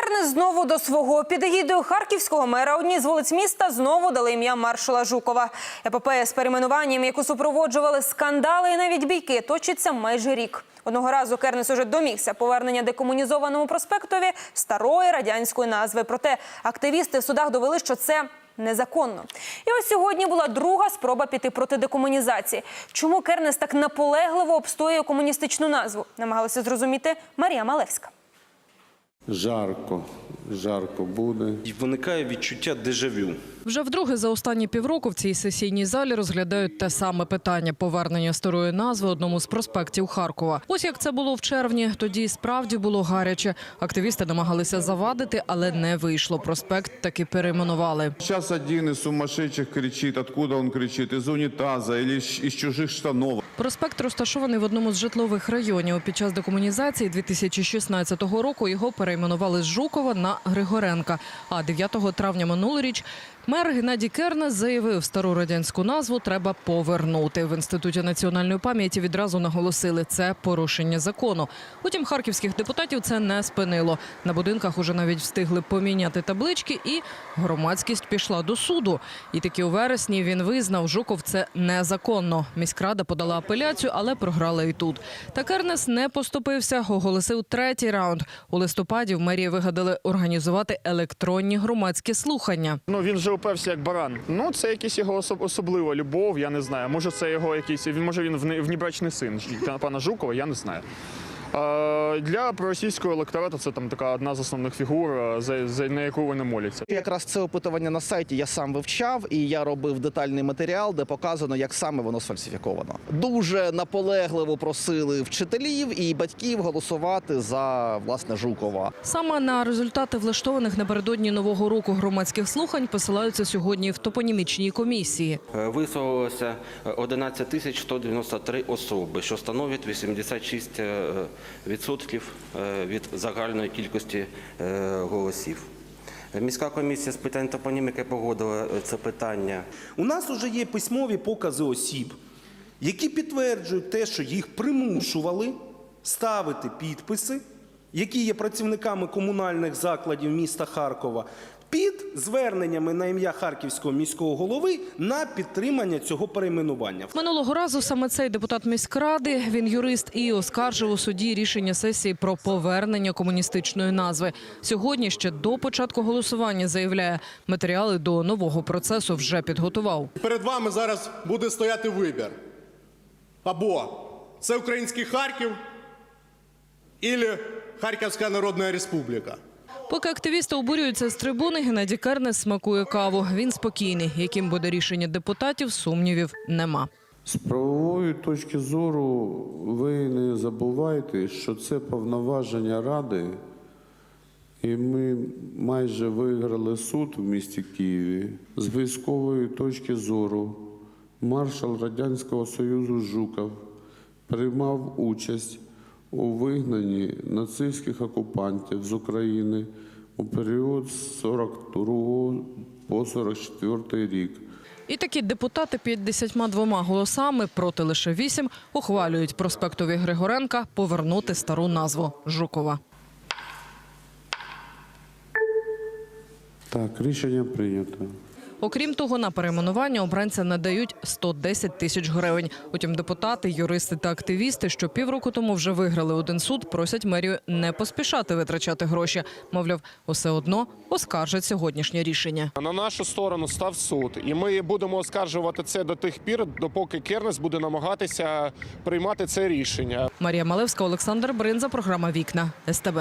Кернес знову до свого під егідою харківського мера. Одні з вулиць міста знову дали ім'я маршала Жукова. Епопея з перейменуванням, яку супроводжували скандали і навіть бійки, точиться майже рік. Одного разу Кернес уже домігся повернення декомунізованому проспектові старої радянської назви. Проте активісти в судах довели, що це незаконно. І ось сьогодні була друга спроба піти проти декомунізації. Чому Кернес так наполегливо обстоює комуністичну назву? Намагалася зрозуміти Марія Малевська. Жарко, жарко буде. І виникає відчуття дежавю. Вже вдруге за останні півроку в цій сесійній залі розглядають те саме питання повернення старої назви одному з проспектів Харкова. Ось як це було в червні. Тоді справді було гаряче. Активісти намагалися завадити, але не вийшло. Проспект таки перейменували. Сейчас один из сумасшедших кричит, откуда он кричит, из унитаза или из из чужих штанов. Проспект розташований в одному з житлових районів. Під час декомунізації 2016 року його перейменували з Жукова на Григоренка. А 9 травня минулоріч мер Геннадій Кернес заявив, стару радянську назву треба повернути. В інституті національної пам'яті відразу наголосили, це порушення закону. Утім, харківських депутатів це не спинило. На будинках уже навіть встигли поміняти таблички, і громадськість пішла до суду. І таки у вересні він визнав, Жуков це незаконно. Міськрада подала апеляцію, але програла і тут. Та Кернес не поступився, оголосив третій раунд. У листопаді в мерії вигадали організувати електронні громадські слухання. Ну він вже уперся як баран. Ну це якась його особ- особлива любов. Я не знаю. Може, це його якийсь. Він може він внебрачний син пана Жукова. Я не знаю. Е, для проросійського електорату це там така одна з основних фігур, е, за, за на яку вони моляться. Якраз це опитування на сайті я сам вивчав, і я робив детальний матеріал, де показано, як саме воно сфальсифіковано. Дуже наполегливо просили вчителів і батьків голосувати за власне Жукова. Саме на результати влаштованих напередодні нового року громадських слухань посилаються сьогодні в топонімічній комісії. Е, Висловилося е, 11 тисяч 193 особи, що становить 86% е, відсотків, е, від загальної кількості е, голосів. Е, Міська комісія з питань топоніміки погодила е, це питання. У нас вже є письмові покази осіб, які підтверджують те, що їх примушували ставити підписи, які є працівниками комунальних закладів міста Харкова, під зверненнями на ім'я Харківського міського голови на підтримання цього перейменування. Минулого разу саме цей депутат міськради, він юрист і оскаржив у суді рішення сесії про повернення комуністичної назви. Сьогодні ще до початку голосування заявляє, матеріали до нового процесу вже підготував. Перед вами зараз буде стояти вибір. Або це український Харків, або Харківська Народна Республіка. Поки активісти обурюються з трибуни, Геннадій Кернес смакує каву. Він спокійний. Яким буде рішення депутатів, сумнівів нема. З правової точки зору ви не забувайте, що це повноваження Ради, і ми майже виграли суд в місті Києві. З військової точки зору маршал Радянського Союзу Жуков приймав участь у вигнанні нацистських окупантів з України у період з 42 по 44 рік. І такі депутати 52 голосами проти лише 8 ухвалюють проспектові Григоренка повернути стару назву Жукова. Так, рішення прийнято. Окрім того, на перейменування обранцям надають 110 тисяч гривень. Утім, депутати, юристи та активісти, що півроку тому вже виграли один суд, просять мерію не поспішати витрачати гроші. Мовляв, усе одно оскаржать сьогоднішнє рішення. На нашу сторону став суд, і ми будемо оскаржувати це до тих пір, допоки Кернес буде намагатися приймати це рішення. Марія Малевська, Олександр Бринза, програма Вікна СТБ.